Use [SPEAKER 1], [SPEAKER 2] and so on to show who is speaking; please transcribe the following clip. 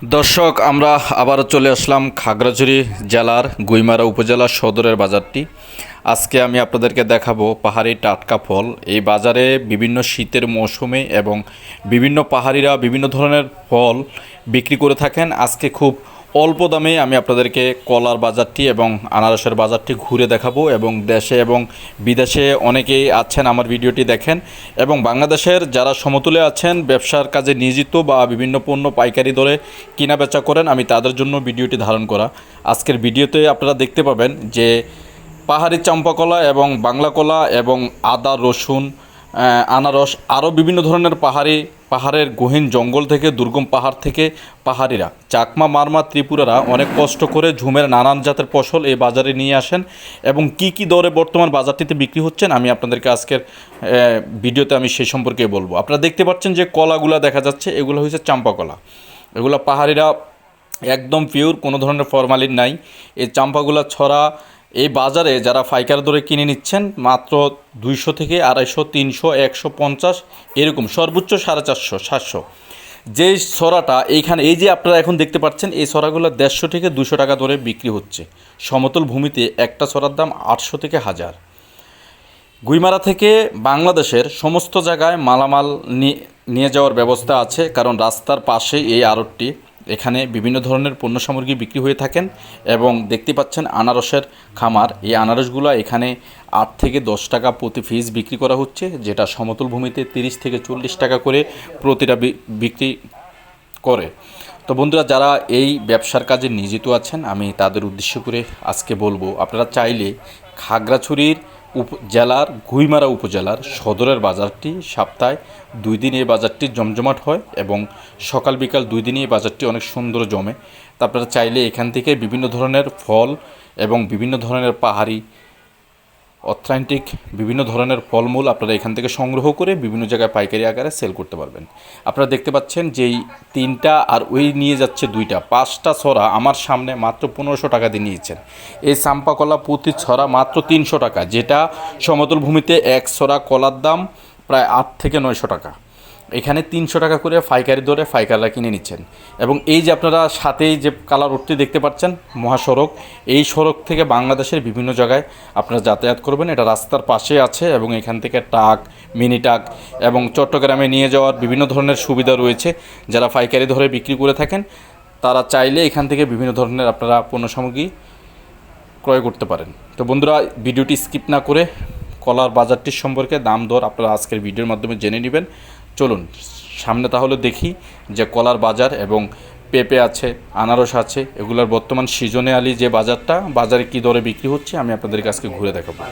[SPEAKER 1] দর্শক, আমরা আবার চলে আসলাম খাগড়াছড়ি জেলার গুইমারা উপজেলা সদরের বাজারটি। আজকে আমি আপনাদেরকে দেখাবো পাহাড়ি টাটকা ফল। এই বাজারে বিভিন্ন শীতের মৌসুমে এবং বিভিন্ন পাহাড়িরা বিভিন্ন ধরনের ফল বিক্রি করে থাকেন। আজকে খুব অল্প দামে আমি আপনাদেরকে কলার বাজারটি এবং আনারসের বাজারটি ঘুরে দেখাবো এবং দেশে এবং বিদেশে অনেকেই আছেন আমার ভিডিওটি দেখেন এবং বাংলাদেশের যারা সমতুলে আছেন, ব্যবসার কাজে নিয়োজিত বা বিভিন্ন পণ্য পাইকারি দরে কিনা বেচা করেন, আমি তাদের জন্য ভিডিওটি ধারণ করা। আজকের ভিডিওতে আপনারা দেখতে পাবেন যে পাহাড়ি চাম্পা কলা এবং বাংলা কলা এবং আদা, রসুন আনারস আরও বিভিন্ন ধরনের পাহাড়ি পাহাড়ের গহীন জঙ্গল থেকে দুর্গম পাহাড় থেকে পাহাড়িরা। চাকমা, মারমা, ত্রিপুরারা অনেক কষ্ট করে ঝুমের নানান জাতের ফসল এই বাজারে নিয়ে আসেন এবং কি কি দরে বর্তমান বাজারটিতে বিক্রি হচ্ছেন আমি আপনাদেরকে আজকের ভিডিওতে আমি সেই সম্পর্কে বলব। আপনারা দেখতে পাচ্ছেন যে কলাগুলা দেখা যাচ্ছে, এগুলো হচ্ছে চাম্পা কলা এগুলো পাহাড়িরা একদম পিওর কোনো ধরনের ফরমালিন নাই। এই চাম্পাগুলা ছড়া এই বাজারে যারা ফাইকার দরে কিনে নিচ্ছেন, মাত্র দুইশো থেকে আড়াইশো, তিনশো, একশো পঞ্চাশ, এরকম সর্বোচ্চ সাড়ে চারশো, সাতশো। যে সরাটা, এইখানে এই যে আপনারা এখন দেখতে পাচ্ছেন, এই সরাগুলো দেড়শো থেকে দুশো টাকা দরে বিক্রি হচ্ছে। সমতল ভূমিতে একটা সরার দাম আটশো থেকে হাজার। গুইমারা থেকে বাংলাদেশের সমস্ত জায়গায় মালামাল নিয়ে যাওয়ার ব্যবস্থা আছে, কারণ রাস্তার পাশেই এই আড়তটি এখানে বিভিন্ন ধরনের পণ্য সামগ্রী বিক্রি হয়ে থাকেন এবং দেখতে পাচ্ছেন আনারসের খামার। এই আনারসগুলো এখানে আট থেকে দশ টাকা প্রতি পিস বিক্রি করা হচ্ছে, যেটা সমতল ভূমিতে তিরিশ থেকে চল্লিশ টাকা করে প্রতিটা বিক্রি করে। তো বন্ধুরা, যারা এই ব্যবসার কাজে নিয়োজিত আছেন, আমি তাদের উদ্দেশ্য করে আজকে বলব, আপনারা চাইলে খাগড়াছড়ির জেলার গুইমারা উপজেলার সদরের বাজারটি সপ্তাহে দুই দিন এই বাজারটি জমজমাট হয় এবং সকাল বিকাল দুই দিনই এই বাজারটি অনেক সুন্দর জমে। তারপরে চাইলে এখান থেকে বিভিন্ন ধরনের ফল এবং বিভিন্ন ধরনের পাহাড়ি অথেন্টিক বিভিন্ন ধরনের ফলমূল আপনারা এখান থেকে সংগ্রহ করে বিভিন্ন জায়গায় পাইকারি আকারে সেল করতে পারবেন। আপনারা দেখতে পাচ্ছেন যেই তিনটা আর ওই নিয়ে যাচ্ছে দুইটা। পাঁচটা ছড়া আমার সামনে মাত্র পনেরোশো টাকা দিয়ে নিয়েছেন। এই সাম্পা কলা প্রতি ছড়া মাত্র তিনশো টাকা, যেটা সমতল ভূমিতে এক ছড়া কলার দাম প্রায় আট থেকে নয়শো টাকা। এখানে তিনশো টাকা করে ফাইকারি দরে ফাইকাররা কিনে নিচ্ছেন। এবং এই যে আপনারা সাথেই যে কালার রোডটি দেখতে পাচ্ছেন, মহাসড়ক, এই সড়ক থেকে বাংলাদেশের বিভিন্ন জায়গায় আপনারা যাতায়াত করবেন। এটা রাস্তার পাশে আছে এবং এখান থেকে টাক মিনি ট্রাক এবং চট্টগ্রামে নিয়ে যাওয়ার বিভিন্ন ধরনের সুবিধা রয়েছে। যারা ফাইকারি ধরে বিক্রি করে থাকেন, তারা চাইলে এখান থেকে বিভিন্ন ধরনের আপনারা পণ্য সামগ্রী ক্রয় করতে পারেন। তো বন্ধুরা, ভিডিওটি স্কিপ না করে কলার বাজারটির সম্পর্কে দাম দর আপনারা আজকের ভিডিওর মাধ্যমে জেনে নেবেন। চলুন, সামনে তাহলে দেখি যে কলার বাজার এবং পেঁপে আছে, আনারস আছে, এগুলোর বর্তমান সিজনে আলি যে বাজারটা, বাজারে কী দরে বিক্রি হচ্ছে, আমি আপনাদের কাছকে ঘুরে দেখাবো।